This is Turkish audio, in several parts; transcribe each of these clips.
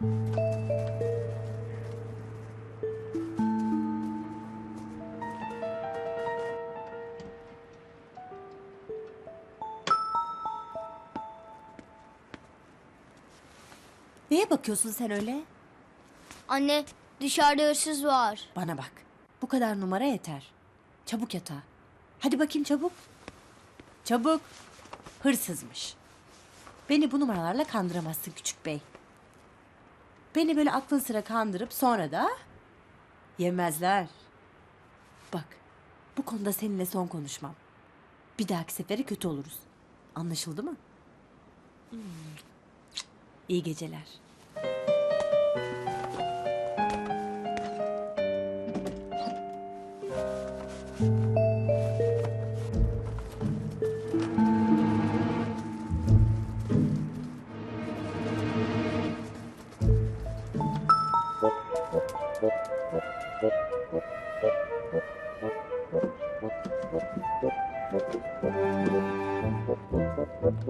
Neye bakıyorsun sen öyle? Anne dışarıda hırsız var. Bana bak. Bu kadar numara yeter. Çabuk yatağa. Hadi bakayım çabuk. Çabuk. Hırsızmış. Beni bu numaralarla kandıramazsın küçük bey. Beni böyle aklın sıra kandırıp sonra da yemezler. Bak, bu konuda seninle son konuşmam. Bir dahaki sefere kötü oluruz. Anlaşıldı mı? Hmm. İyi geceler.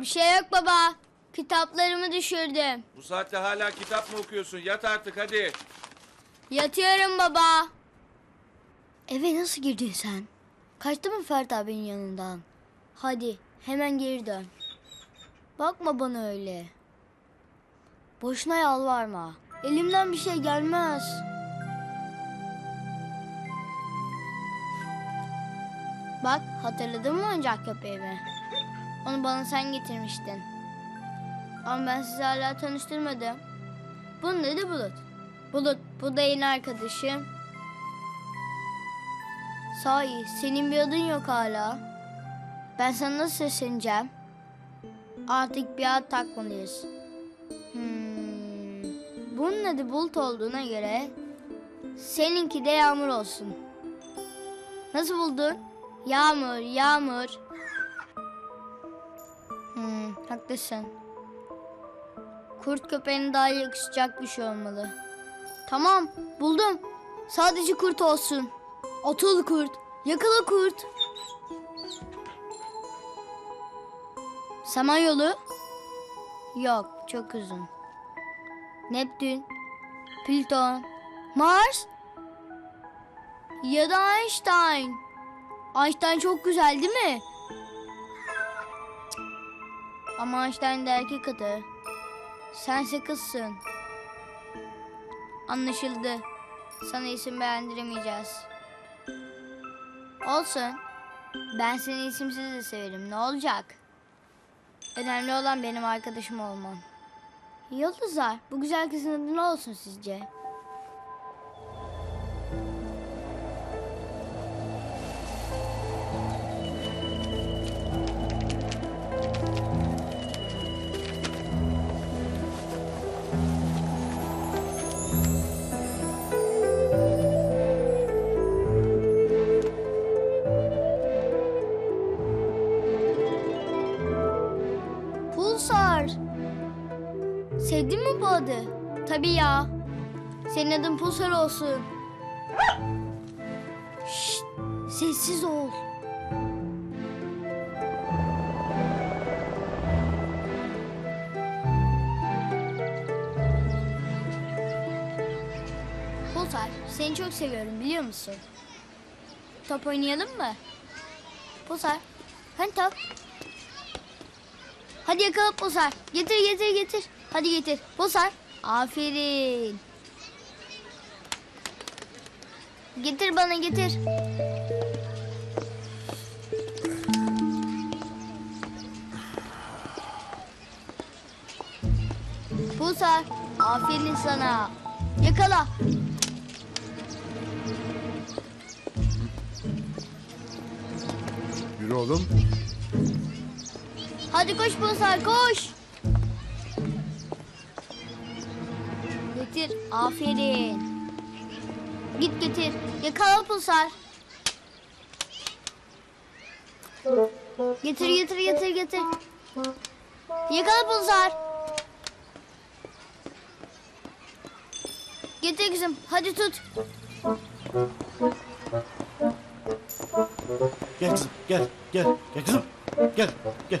Bir şey yok baba. Kitaplarımı düşürdüm. Bu saatte hala kitap mı okuyorsun? Yat artık hadi. Yatıyorum baba. Eve nasıl girdin sen? Kaçtı mı Fert abinin yanından? Hadi hemen geri dön. Bakma bana öyle. Boşuna yalvarma. Elimden bir şey gelmez. Bak hatırladın mı oyuncak köpeğimi? Onu bana sen getirmiştin. Ama ben sizi hala tanıştırmadım. Bunun adı Bulut. Bulut, bu da yeni arkadaşım. Sahi, senin bir adın yok hala. Ben sana nasıl sesleneceğim? Artık bir ad takmalıyız. Hmm. Bunun adı Bulut olduğuna göre seninki de Yağmur olsun. Nasıl buldun? Yağmur, Yağmur. Hmm, haklısın. Kurt köpeğine daha yakışacak bir şey olmalı. Tamam, buldum. Sadece kurt olsun. Atıl kurt, yakala kurt. Samanyolu? Yok, çok uzun. Neptün, Plüton, Mars ya da Einstein. Einstein çok güzel değil mi? Ama Einstein de erkek adı. Sense kızsın. Anlaşıldı. Sana isim beğendiremeyeceğiz. Olsun. Ben seni isimsiz de severim. Ne olacak? Önemli olan benim arkadaşım olman. Yıldızlar, bu güzel kızın adı ne olsun sizce? Bu adı? Tabii ya. Senin adın Pulsar olsun. Şşt, sessiz ol. Pulsar, seni çok seviyorum biliyor musun? Top oynayalım mı? Pulsar, hani top? Hadi yakala Pulsar. Getir getir getir. Hadi getir. Bozar. Aferin. Getir bana getir. Pulsar, aferin sana. Yakala. Yürü oğlum. Hadi koş Pulsar koş. Getir. Aferin. Git getir. Yakala Pulsar. Getir getir getir getir. Yakala Pulsar. Getir kızım. Hadi tut. Gel kızım gel gel gel kızım gel gel. Gel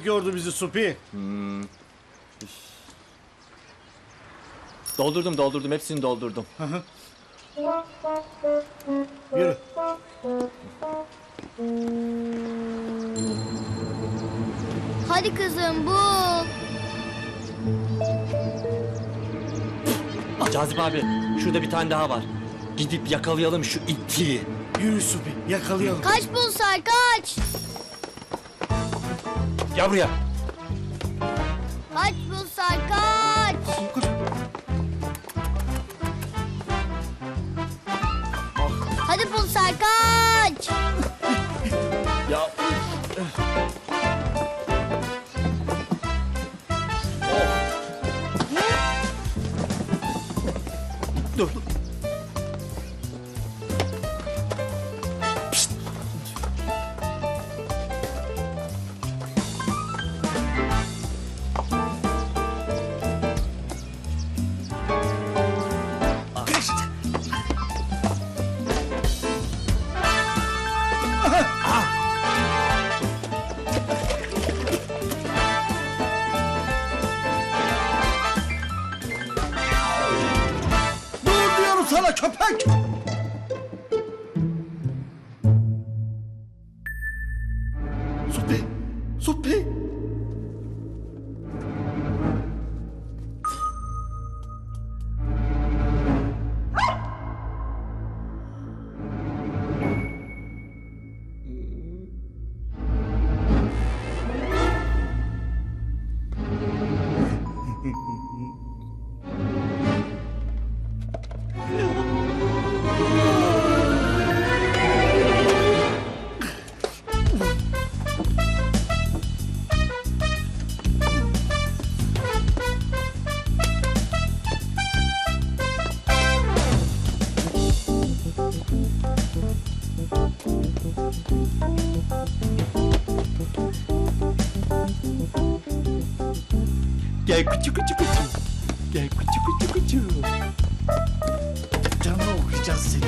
çok yordu bizi Supi. Doldurdum doldurdum hepsini doldurdum. Yürü. Hadi kızım bul. Cazip abi şurada bir tane daha var. Gidip yakalayalım şu iti. Yürü Supi yakalayalım. Kaç Pulsar kaç. Gel buraya. Kaç Pulsar kaç. Hadi Pulsar kaç. Supi. Supi. Küçük küçük küçük. Gel küçük küçük küçük. Canını okuyacağız seni.